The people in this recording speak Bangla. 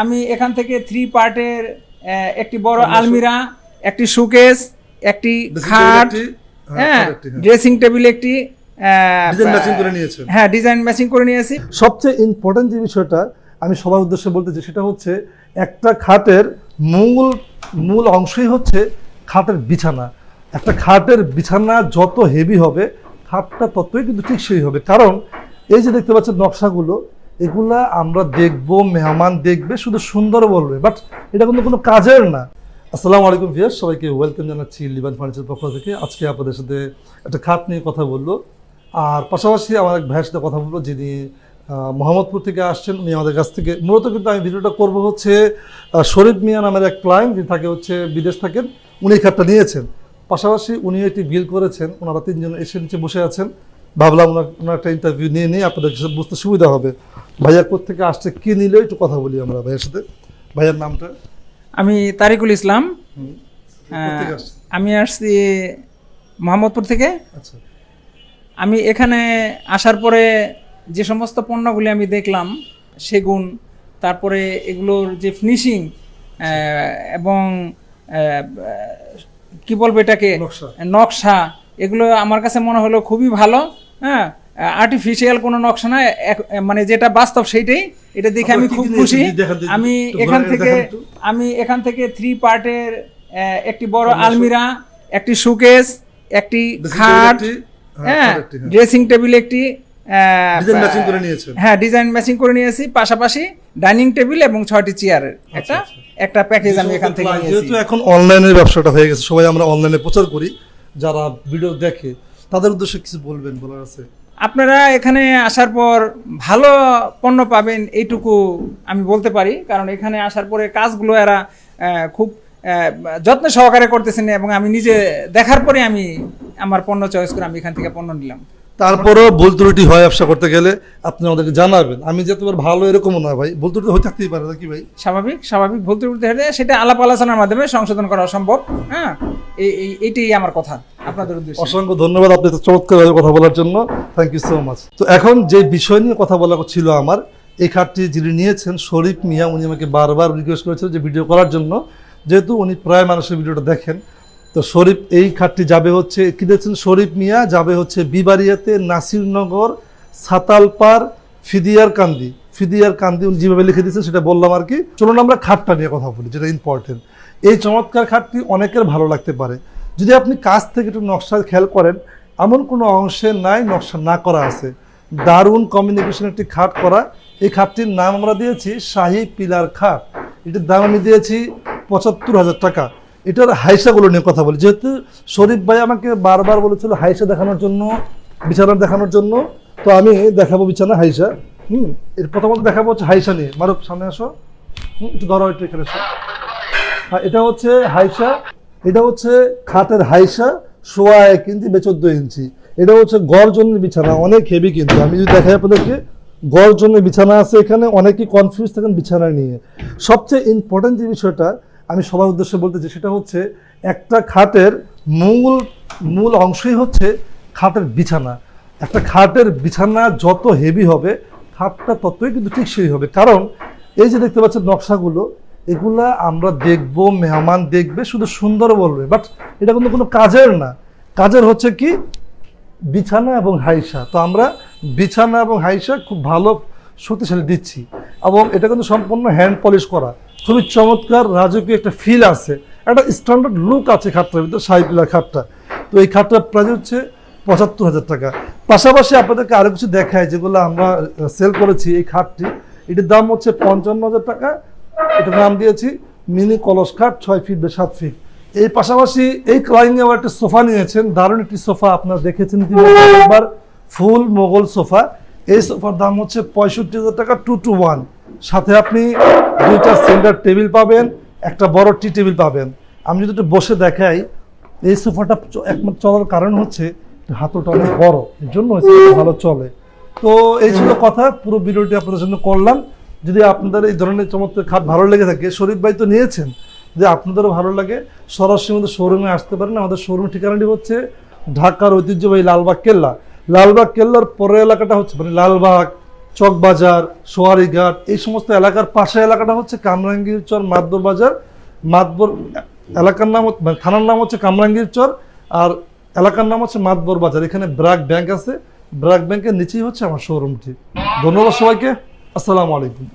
আমি এখান থেকে থ্রি পার্টের একটি বড় আলমিরা একটি শোকেস একটি খাট হ্যাঁ, হ্যাঁ হ্যাঁ। ড্রেসিং টেবিল একটি ম্যাচিং করে নিয়েছেন হ্যাঁ ডিজাইন ম্যাচিং করে নিয়েছি। সবচেয়ে ইম্পর্টেন্ট যে বিষয়টা আমি সবার উদ্দেশ্যে বলতে চাই সেটা হচ্ছে একটা খাটের মূল মূল অংশই হচ্ছে খাটের বিছানা। একটা খাটের বিছানা যত হেভি হবে খাটটা ততই কিন্তু ঠিক সেই হবে। কারণ এই যে দেখতে পাচ্ছেন নকশাগুলো এগুলা আমরা দেখব, মেহমান দেখবে, শুধু সুন্দর বলবে। বাট এটা কিন্তু কোনো কাজের না। আসসালামু আলাইকুম ভিয়ার সবাইকে ওয়েলকাম জানাচ্ছি লিবান ফার্নিচার পক্ষ থেকে। আজকে আপনাদের সাথে একটা খাট নিয়ে কথা বলল আর পাশাপাশি আমার এক ভাইয়ের সাথে কথা বলল যিনি মোহাম্মদপুর থেকে আসছেন। উনি আমাদের কাছ থেকে। মূলত কিন্তু আমি ভিডিওটা করব হচ্ছে শরীফ মিয়া নামের এক ক্লায়েন্ট যিনি থাকে হচ্ছে, বিদেশ থাকেন। উনি এই নিয়েছেন। পাশাপাশি উনি একটি বিল করেছেন। ওনারা তিনজন এসে নিচে বসে আছেন। ভাবলাম ওনার একটা ইন্টারভিউ নিয়ে নিয়ে আপনাদের কাছে বুঝতে সুবিধা হবে। ভাইয়া থেকে আসছে কি নিলে একটু কথা বলি আমরা ভাইয়ের সাথে। ভাইয়ার নামটা? আমি তারিকুল ইসলাম। আসছে? আমি আসছি মোহাম্মদপুর থেকে। আচ্ছা। আমি এখানে আসার পরে যে সমস্ত পণ্যগুলি আমি দেখলাম সেগুন তারপরে এগুলোর যে ফিনিশিং এবং আহ, কি বলব এটাকে। নকশা এগুলো আমার কাছে মনে হলো খুবই ভালো। হ্যাঁ আর্টিফিশিয়াল কোনো নকশা না মানে যেটা বাস্তব সেইটাই। এটা দেখে আমি খুব খুশি। আমি এখান থেকে আমি এখান থেকে থ্রি পার্টের একটি বড় আলমিরা একটি শোকেস একটি খাট হ্যাঁ, হ্যাঁ হ্যাঁ। ড্রেসিং টেবিল একটি ম্যাচিং করে নিয়েছেন। হ্যাঁ ডিজাইন ম্যাচিং করে নিয়েছি। পাশাপাশি ডাইনিং টেবিল এবং ছয়টি চেয়ারের একটা একটা প্যাকেজ আমি এখান থেকে নিয়েছি। যেহেতু এখন অনলাইনের ব্যবসাটা হয়ে গেছে সবাই আমরা অনলাইনে প্রচার করি। যারা ভিডিও দেখে তাদের উদ্দেশ্যে কিছু বলবেন বলার আছে? আপনারা এখানে আসার পর ভালো পণ্য পাবেন এইটুকু আমি বলতে পারি কারণ এখানে আসার পরে কাজগুলো এরা খুব যত্ন সহকারে করতেছেন এবং আমি নিজে দেখার পরে আমি আমার পণ্য চয়েস করে আমি এখান থেকে পণ্য নিলাম। তারপরেও ভুল ত্রুটি হয় ব্যবসা করতে গেলে আপনি আমাদেরকে জানাবেন। আমি যে তোমার ভালো এরকমও না ভাই ভুল ত্রুটি হয়ে থাকতেই পারে নাকি ভাই? স্বাভাবিক স্বাভাবিক ভুল ত্রুটি সেটা আলাপ আলোচনার মাধ্যমে সংশোধন করা সম্ভব হ্যাঁ? এই এই- এইটাই আমার কথা। অসংখ্য ধন্যবাদ আপনি এত চমৎকারভাবে কথা বলার জন্য। থ্যাংক ইউ সো মাচ তো এখন যে বিষয় নিয়ে কথা বলা ছিল আমার, এই খাটটি যিনি নিয়েছেন, শরীফ মিয়া, উনি আমাকে বারবার রিকোয়েস্ট করেছেন যে ভিডিও করার জন্য। যেহেতু উনি প্রায় মানুষের ভিডিওটা দেখেন, তো শরীফ এই খাটটি যাবে হচ্ছে কি দিয়েছেন? শরীফ মিয়া যাবে হচ্ছে বিবারিয়াতে নাসিরনগর সাতালপার ফিদিয়ার কান্দি ফিদিয়ার কান্দি উনি যেভাবে লিখে দিয়েছেন সেটা বললাম আর কি। চলুন আমরা খাটটা নিয়ে কথা বলি, যেটা ইম্পর্টেন্ট এই চমৎকার খাটটি অনেকের ভালো লাগতে পারে। যদি আপনি কাছ থেকে একটু নকশা খেয়াল করেন এমন কোনো অংশে নাই নকশা না করা আছে। দারুণ কমিউনিকেশন একটি খাট করা। এই খাটটির নাম আমরা দিয়েছি শাহী পিলার খাট। এটির দাম আমি দিয়েছি পঁচাত্তর হাজার টাকা। এটার হাইসাগুলো নিয়ে কথা বলি। যেহেতু শরীফ ভাই আমাকে বারবার বলেছিল হাইসা দেখানোর জন্য বিছানা দেখানোর জন্য। তো আমি দেখাবো বিছানা হাইসা। হুম এর প্রথমত দেখাবো হচ্ছে হাইসা নিয়ে। মারুফ সামনে আসো। হুম একটু ধরো একটু এখানে হ্যাঁ, এটা হচ্ছে হাইসা। এটা হচ্ছে খাটের হাইসা, সোয়া এক ইঞ্চি বে চোদ্দ ইঞ্চি। এটা হচ্ছে গড় গড়জনের বিছানা, অনেক হেভি কিন্তু। আমি যদি দেখাই আপনাদেরকে গড়জনের বিছানা আছে এখানে অনেকেই কনফিউজ থাকেন বিছানা নিয়ে। সবচেয়ে ইম্পর্টেন্ট যে বিষয়টা আমি সবার উদ্দেশ্যে বলতে চাই, সেটা হচ্ছে একটা খাটের মূল মূল অংশই হচ্ছে খাটের বিছানা। একটা খাটের বিছানা যত হেভি হবে, খাটটা ততই কিন্তু ঠিক সেই হবে। কারণ এই যে দেখতে পাচ্ছেন নকশাগুলো এগুলা আমরা দেখব, মেহমান দেখবে, শুধু সুন্দর বলবে। বাট এটা কিন্তু কোনো কাজের না। কাজের হচ্ছে কি? বিছানা এবং হাইসা। তো আমরা বিছানা এবং হাইসা খুব ভালো শক্তিশালী দিচ্ছি। এবং এটা কিন্তু সম্পূর্ণ হ্যান্ড পলিশ করা। খুবই চমৎকার, রাজকীয় একটা ফিল আছে। একটা স্ট্যান্ডার্ড লুক আছে খাটটার ভিতরে সাইপিলার খাটটা। তো এই খাটটার প্রাইস হচ্ছে পঁচাত্তর হাজার টাকা। পাশাপাশি আপনাদেরকে আরও কিছু দেখায় যেগুলো আমরা সেল করেছি এই খাটটি। এটির দাম হচ্ছে পঞ্চান্ন হাজার টাকা। এটার নাম দিয়েছি মিনি কলস ছয় ফিট বা সাত ফিট এই পাশাপাশি এই ক্লাইনে আবার একটা সোফা নিয়েছেন, দারুণ একটি সোফা আপনারা দেখেছেন একবার ফুল মোগল সোফা। এই সোফার দাম হচ্ছে পঁয়ষট্টি হাজার টাকা টু টু ওয়ান সাথে আপনি দুইটা সেন্টার টেবিল পাবেন, একটা বড় টি টেবিল পাবেন। আমি যদি একটু বসে দেখাই, এই সোফাটা একমাত্র চলার কারণ হচ্ছে হাতলটা অনেক বড়, এর জন্য ভালো চলে। তো এই ছিল কথা, পুরো ভিডিওটি আপনাদের জন্য করলাম। যদি আপনাদের এই ধরনের চমৎকার খাট ভালো লেগে থাকে, শরীফ ভাই তো নিয়েছেন যে আপনাদেরও ভালো লাগে, সরাসরি আমাদের শোরুমে আসতে পারেন। আমাদের শোরুম ঠিকানাটি হচ্ছে ঢাকার ঐতিহ্যবাহী লালবাগ কেল্লা। লালবাগ কেল্লার পরের এলাকাটা হচ্ছে মানে লালবাগ, চকবাজার, সোয়ারিঘাট, এই সমস্ত এলাকার পাশে এলাকাটা হচ্ছে কামরাঙ্গীর চর মাদবর বাজার। মাদবর এলাকার নাম মানে থানার নাম হচ্ছে কামরাঙ্গীর চর আর এলাকার নাম হচ্ছে মাদবর বাজার। এখানে ব্র্যাক ব্যাংক আছে। ব্র্যাক ব্যাংকের নিচেই হচ্ছে আমার শোরুমটি ধন্যবাদ সবাইকে। আসসালামু আলাইকুম।